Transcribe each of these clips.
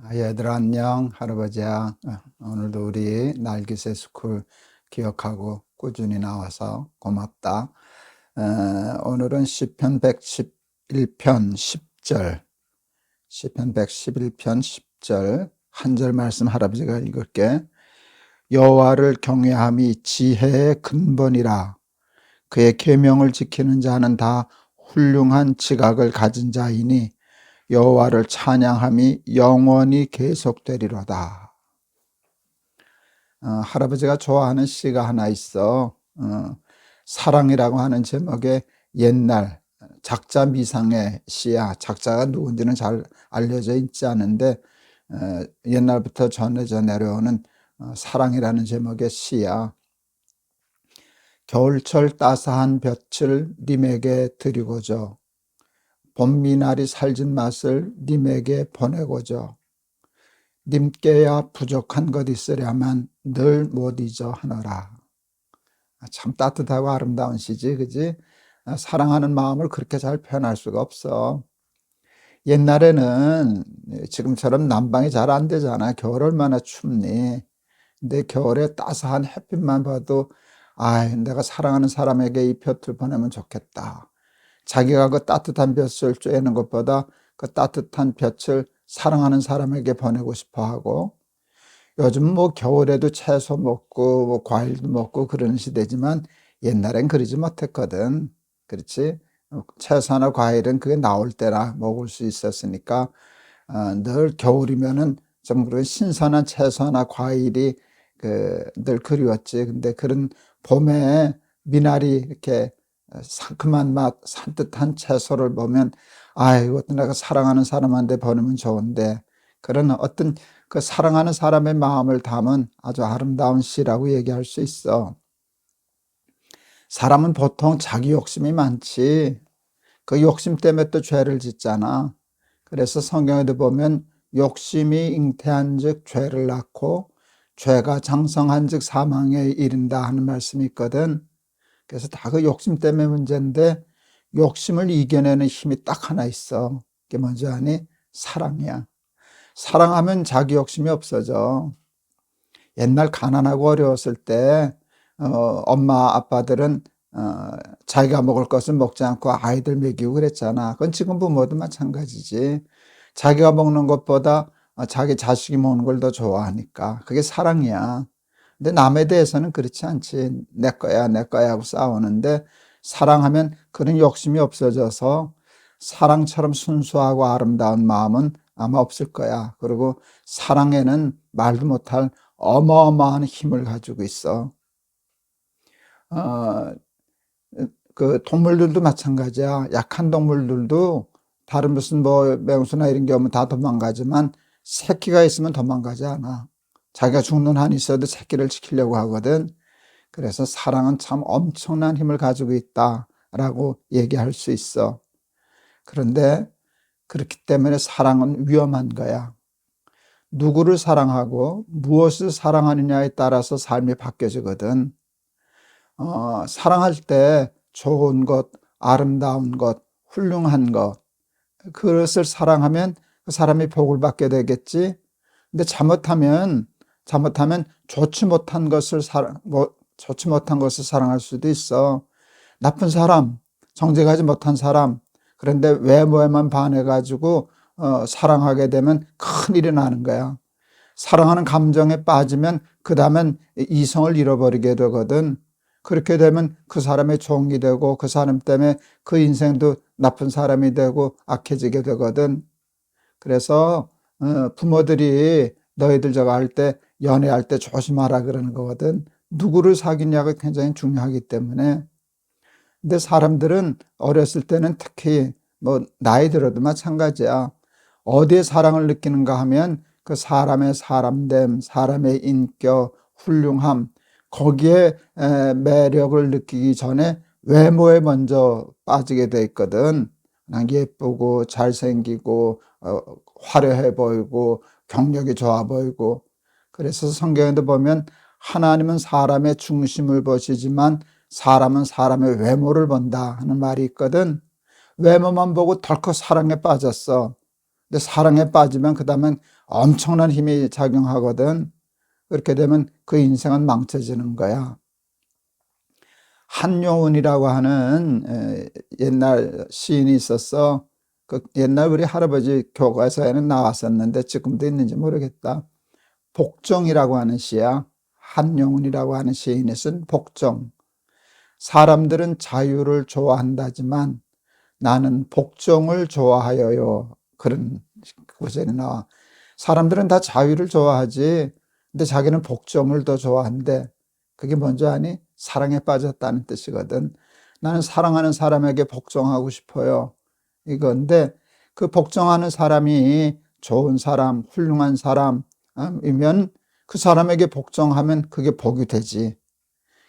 아, 얘들아 안녕 할아버지야 어, 오늘도 우리 날기새 스쿨 기억하고 꾸준히 나와서 고맙다. 어, 오늘은 시편 111편 10절. 시편 111편 10절. 한 절 말씀 할아버지가 읽을게. 여호와를 경외함이 지혜의 근본이라. 그의 계명을 지키는 자는 다 훌륭한 지각을 가진 자이니 여호와를 찬양함이 영원히 계속되리로다. 어, 할아버지가 좋아하는 시가 하나 있어. 어, 사랑이라고 하는 제목의 옛날 작자 미상의 시야. 작자가 누군지는 잘 알려져 있지 않은데 어, 옛날부터 전해져 내려오는 어, 사랑이라는 제목의 시야. 겨울철 따스한 볕을 님에게 드리고자 봄 미나리 살진 맛을 님에게 보내고자 님께야 부족한 것 있으려면 늘못 잊어 하노라. 아, 참 따뜻하고 아름다운 시지, 그지? 아, 사랑하는 마음을 그렇게 잘 표현할 수가 없어. 옛날에는 지금처럼 난방이 잘 안 되잖아. 겨울 얼마나 춥니? 근데 겨울에 따스한 햇빛만 봐도 아, 내가 사랑하는 사람에게 이 볕을 보내면 좋겠다. 자기가 그 따뜻한 볕을 쬐는 것보다 그 따뜻한 볕을 사랑하는 사람에게 보내고 싶어 하고 요즘 뭐 겨울에도 채소 먹고 뭐 과일도 먹고 그런 시대지만 옛날엔 그러지 못했거든. 그렇지? 채소나 과일은 그게 나올 때나 먹을 수 있었으니까 어, 늘 겨울이면은 좀 그런 신선한 채소나 과일이 그 늘 그리웠지. 근데 그런 봄에 미나리 이렇게 상큼한 맛, 산뜻한 채소를 보면 아, 이것도 내가 사랑하는 사람한테 보내면 좋은데 그런 어떤 그 사랑하는 사람의 마음을 담은 아주 아름다운 시라고 얘기할 수 있어. 사람은 보통 자기 욕심이 많지. 그 욕심 때문에 또 죄를 짓잖아. 그래서 성경에도 보면 욕심이 잉태한 즉 죄를 낳고 죄가 장성한 즉 사망에 이른다 하는 말씀이 있거든. 그래서 다 그 욕심 때문에 문제인데 욕심을 이겨내는 힘이 딱 하나 있어. 그게 뭔지 아니? 사랑이야. 사랑하면 자기 욕심이 없어져. 옛날 가난하고 어려웠을 때 어, 엄마 아빠들은 어, 자기가 먹을 것을 먹지 않고 아이들 먹이고 그랬잖아. 그건 지금 부모도 마찬가지지. 자기가 먹는 것보다 어, 자기 자식이 먹는 걸 더 좋아하니까. 그게 사랑이야. 근데 남에 대해서는 그렇지 않지. 내 거야, 내 거야 하고 싸우는데 사랑하면 그런 욕심이 없어져서 사랑처럼 순수하고 아름다운 마음은 아마 없을 거야. 그리고 사랑에는 말도 못할 어마어마한 힘을 가지고 있어. 어, 그 동물들도 마찬가지야. 약한 동물들도 다른 무슨 뭐 맹수나 이런 게 오면 다 도망가지만 새끼가 있으면 도망가지 않아. 자기가 죽는 한이 있어도 새끼를 지키려고 하거든. 그래서 사랑은 참 엄청난 힘을 가지고 있다라고 얘기할 수 있어. 그런데 그렇기 때문에 사랑은 위험한 거야. 누구를 사랑하고 무엇을 사랑하느냐에 따라서 삶이 바뀌어지거든. 어, 사랑할 때 좋은 것, 아름다운 것, 훌륭한 것, 그것을 사랑하면 그 사람이 복을 받게 되겠지. 근데 잘못하면 잘못하면 좋지 못한 것을 사랑, 뭐, 좋지 못한 것을 사랑할 수도 있어. 나쁜 사람, 정직하지 못한 사람, 그런데 외모에만 반해가지고, 어, 사랑하게 되면 큰 일이 나는 거야. 사랑하는 감정에 빠지면 그 다음엔 이성을 잃어버리게 되거든. 그렇게 되면 그 사람의 종이 되고 그 사람 때문에 그 인생도 나쁜 사람이 되고 악해지게 되거든. 그래서 어, 부모들이 너희들 저거 할 때 연애할 때 조심하라 그러는 거거든. 누구를 사귀냐가 굉장히 중요하기 때문에. 근데 사람들은 어렸을 때는 특히 뭐 나이 들어도 마찬가지야. 어디에 사랑을 느끼는가 하면 그 사람의 사람됨, 사람의 인격, 훌륭함, 거기에 매력을 느끼기 전에 외모에 먼저 빠지게 돼 있거든. 난 예쁘고 잘생기고 어, 화려해 보이고 경력이 좋아 보이고 그래서 성경에도 보면 하나님은 사람의 중심을 보시지만 사람은 사람의 외모를 본다 하는 말이 있거든. 외모만 보고 덜컥 사랑에 빠졌어. 근데 사랑에 빠지면 그 다음엔 엄청난 힘이 작용하거든. 그렇게 되면 그 인생은 망쳐지는 거야. 한용운이라고 하는 에, 옛날 시인이 있었어. 그 옛날 우리 할아버지 교과서에는 나왔었는데 지금도 있는지 모르겠다. 복종이라고 하는 시야. 한용운이라고 하는 시인이 쓴 복종. 사람들은 자유를 좋아한다지만 나는 복종을 좋아하여요. 그런 구절이 나와. 사람들은 다 자유를 좋아하지. 근데 자기는 복종을 더 좋아한대. 그게 뭔지 아니? 사랑에 빠졌다는 뜻이거든. 나는 사랑하는 사람에게 복종하고 싶어요. 이건데 그 복종하는 사람이 좋은 사람, 훌륭한 사람 이면 그 사람에게 복종하면 그게 복이 되지.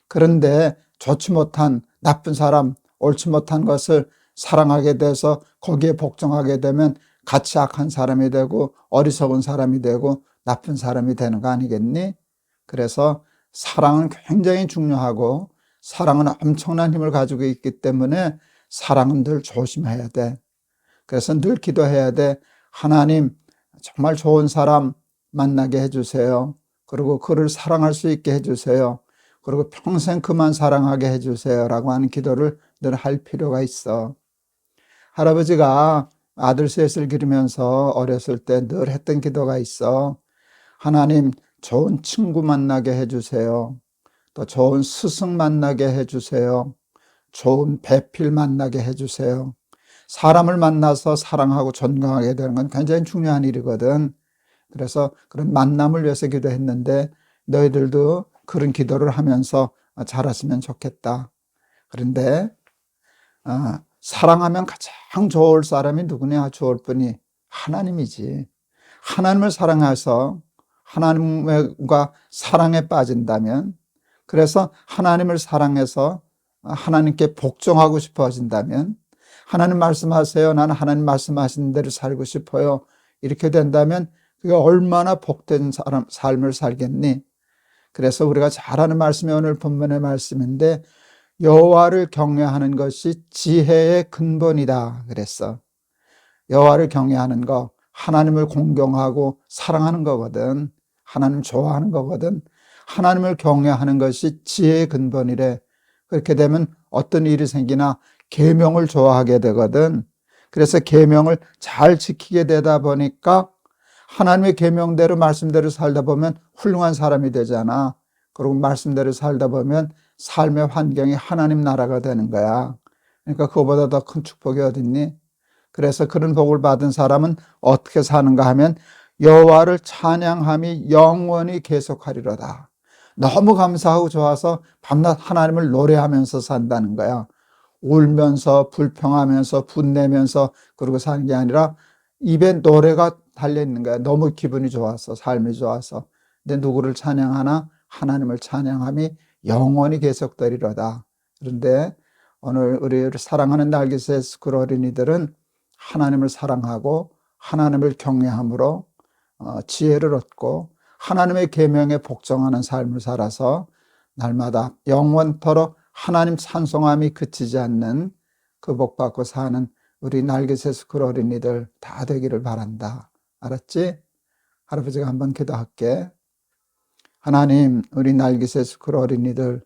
그런데 좋지 못한 나쁜 사람, 옳지 못한 것을 사랑하게 돼서 거기에 복종하게 되면 같이 악한 사람이 되고 어리석은 사람이 되고 나쁜 사람이 되는 거 아니겠니? 그래서 사랑은 굉장히 중요하고 사랑은 엄청난 힘을 가지고 있기 때문에 사랑은 늘 조심해야 돼. 그래서 늘 기도해야 돼. 하나님, 정말 좋은 사람 만나게 해주세요. 그리고 그를 사랑할 수 있게 해주세요. 그리고 평생 그만 사랑하게 해주세요. 라고 하는 기도를 늘 할 필요가 있어. 할아버지가 아들 셋을 기르면서 어렸을 때 늘 했던 기도가 있어. 하나님, 좋은 친구 만나게 해주세요. 또 좋은 스승 만나게 해주세요. 좋은 배필 만나게 해주세요. 사람을 만나서 사랑하고 존경하게 되는 건 굉장히 중요한 일이거든. 그래서 그런 만남을 위해서 기도했는데 너희들도 그런 기도를 하면서 자랐으면 좋겠다. 그런데 아, 사랑하면 가장 좋을 사람이 누구냐? 좋을 분이 하나님이지. 하나님을 사랑해서 하나님과 사랑에 빠진다면, 그래서 하나님을 사랑해서 하나님께 복종하고 싶어진다면, 하나님 말씀하세요. 나는 하나님 말씀하신 대로 살고 싶어요. 이렇게 된다면, 그게 얼마나 복된 사람, 삶을 살겠니? 그래서 우리가 잘 아는 말씀이 오늘 본문의 말씀인데, 여호와를 경외하는 것이 지혜의 근본이다. 그랬어. 여호와를 경외하는 거, 하나님을 공경하고 사랑하는 거거든. 하나님 좋아하는 거거든. 하나님을 경외하는 것이 지혜의 근본이래. 그렇게 되면 어떤 일이 생기나 계명을 좋아하게 되거든. 그래서 계명을 잘 지키게 되다 보니까 하나님의 계명대로 말씀대로 살다 보면 훌륭한 사람이 되잖아. 그리고 말씀대로 살다 보면 삶의 환경이 하나님 나라가 되는 거야. 그러니까 그거보다 더 큰 축복이 어딨니? 그래서 그런 복을 받은 사람은 어떻게 사는가 하면 여호와를 찬양함이 영원히 계속하리로다. 너무 감사하고 좋아서 밤낮 하나님을 노래하면서 산다는 거야. 울면서 불평하면서 분내면서 그러고 사는 게 아니라 입에 노래가 달려 있는 거야. 너무 기분이 좋아서 삶이 좋아서. 근데 누구를 찬양하나 하나님을 찬양함이 영원히 계속되리로다. 그런데 오늘 우리 사랑하는 날개새 스쿨 어린이들은 하나님을 사랑하고 하나님을 경외함으로 어, 지혜를 얻고 하나님의 계명에 복종하는 삶을 살아서 날마다 영원토록 하나님 찬송함이 그치지 않는 그 복 받고 사는 우리 날개새 스쿨 어린이들 다 되기를 바란다. 알았지? 할아버지가 한번 기도할게. 하나님, 우리 날개새 스쿨 어린이들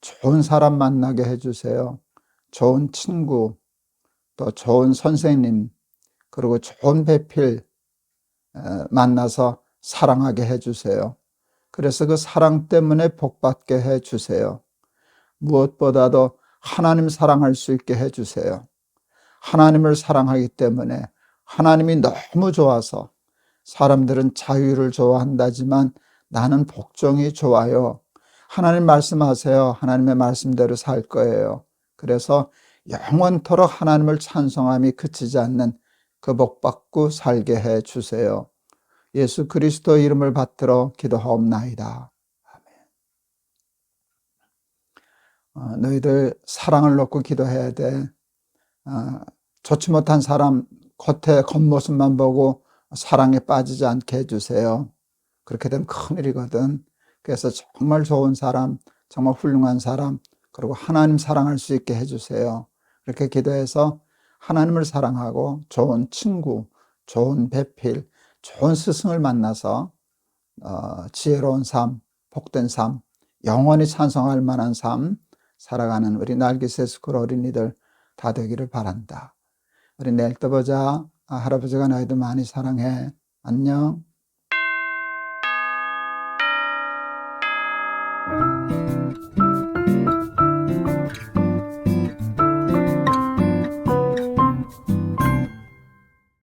좋은 사람 만나게 해주세요. 좋은 친구, 또 좋은 선생님, 그리고 좋은 배필, 만나서 사랑하게 해주세요. 그래서 그 사랑 때문에 복받게 해주세요. 무엇보다도 하나님 사랑할 수 있게 해주세요. 하나님을 사랑하기 때문에 하나님이 너무 좋아서 사람들은 자유를 좋아한다지만 나는 복종이 좋아요. 하나님 말씀하세요. 하나님의 말씀대로 살 거예요. 그래서 영원토록 하나님을 찬송함이 그치지 않는 그 복받고 살게 해 주세요. 예수 그리스도 이름을 받들어 기도하옵나이다. 아멘. 어, 너희들 사랑을 놓고 기도해야 돼. 어, 좋지 못한 사람 겉에 겉모습만 보고 사랑에 빠지지 않게 해주세요. 그렇게 되면 큰일이거든. 그래서 정말 좋은 사람, 정말 훌륭한 사람, 그리고 하나님 사랑할 수 있게 해주세요. 이렇게 기도해서 하나님을 사랑하고 좋은 친구, 좋은 배필, 좋은 스승을 만나서 어, 지혜로운 삶, 복된 삶, 영원히 찬성할 만한 삶, 살아가는 우리 날기새 스쿨 어린이들 다 되기를 바란다. 우리 내일 또 보자. 아, 할아버지가 너희들 많이 사랑해. 안녕.